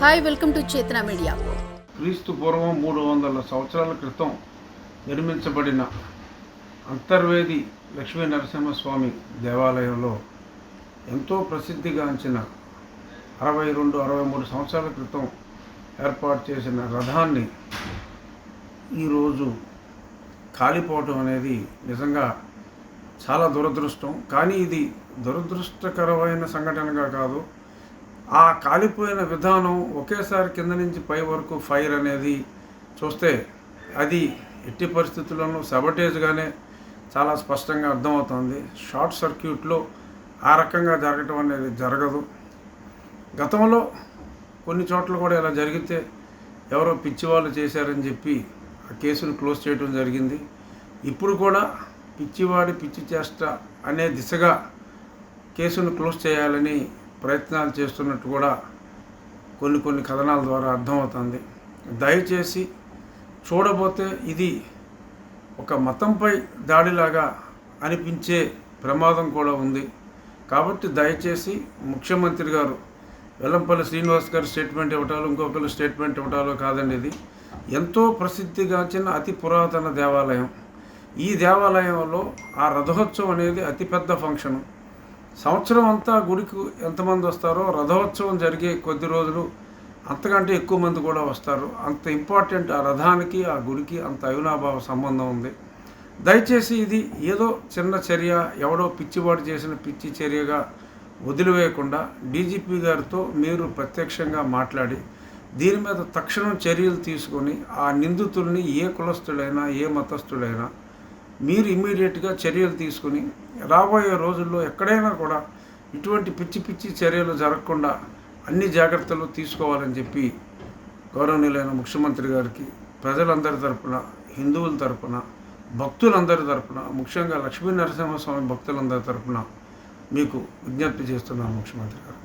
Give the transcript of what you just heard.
Hi welcome to Chetana media. క్రీస్తు పూర్వం మూడు వందల సంవత్సరాల క్రితం నిర్మించబడిన అంతర్వేది లక్ష్మీ నరసింహస్వామి దేవాలయంలో ఎంతో ప్రసిద్ధిగాంచిన అరవై రెండు అరవై మూడు సంవత్సరాల క్రితం ఏర్పాటు చేసిన రథాన్ని ఈరోజు కాలిపోవటం అనేది నిజంగా చాలా దురదృష్టం. కానీ ఇది దురదృష్టకరమైన సంఘటనగా కాదు. ఆ కాలిపోయిన విధానం ఒకేసారి కింద నుంచి పై వరకు ఫైర్ అనేది చూస్తే అది ఎట్టి పరిస్థితుల్లోనూ సబటేజ్గానే చాలా స్పష్టంగా అర్థమవుతుంది. షార్ట్ సర్క్యూట్లో ఆ రకంగా జరగటం అనేది జరగదు. గతంలో కొన్ని చోట్ల కూడా ఇలా జరిగితే ఎవరో పిచ్చి వాళ్ళు చేశారని చెప్పి ఆ కేసును క్లోజ్ చేయడం జరిగింది. ఇప్పుడు కూడా పిచ్చివాడి పిచ్చి చేష్ట అనే దిశగా కేసును క్లోజ్ చేయాలని ప్రయత్నాలు చేస్తున్నట్టు కూడా కొన్ని కొన్ని కథనాల ద్వారా అర్థమవుతుంది. దయచేసి చూడబోతే ఇది ఒక మతంపై దాడిలాగా అనిపించే ప్రమాదం కూడా ఉంది. కాబట్టి దయచేసి ముఖ్యమంత్రి గారు వెల్లంపల్లి శ్రీనివాస్ గారు స్టేట్మెంట్ ఇవ్వటాలు ఇంకొకరు స్టేట్మెంట్ ఇవ్వటాలు కాదండి ఇది. ఎంతో ప్రసిద్ధిగాంచిన అతి పురాతన దేవాలయం. ఈ దేవాలయంలో ఆ రథోత్సవం అనేది అతిపెద్ద ఫంక్షను. సంవత్సరం అంతా గుడికి ఎంతమంది వస్తారో రథోత్సవం జరిగే కొద్ది రోజులు అంతకంటే ఎక్కువ మంది కూడా వస్తారు. అంత ఇంపార్టెంట్ ఆ రథానికి ఆ గుడికి అంత అవినాభావ సంబంధం ఉంది. దయచేసి ఇది ఏదో చిన్న చర్య ఎవడో పిచ్చివాడు చేసిన పిచ్చి చర్యగా వదిలివేయకుండా డీజీపీ గారితో మీరు ప్రత్యక్షంగా మాట్లాడి దీని మీద తక్షణం చర్యలు తీసుకొని ఆ నిందితుల్ని ఏ కులస్తుడైనా ఏ మతస్థుడైనా మీరు ఇమ్మీడియట్గా చర్యలు తీసుకుని రాబోయే రోజుల్లో ఎక్కడైనా కూడా ఇటువంటి పిచ్చి పిచ్చి చర్యలు జరగకుండా అన్ని జాగ్రత్తలు తీసుకోవాలని చెప్పి గౌరవనీయులైన ముఖ్యమంత్రి గారికి ప్రజలందరి తరపున హిందువుల తరపున భక్తులందరి తరపున ముఖ్యంగా లక్ష్మీ నరసింహస్వామి భక్తులందరి తరపున మీకు విజ్ఞప్తి చేస్తున్నాను ముఖ్యమంత్రి గారు.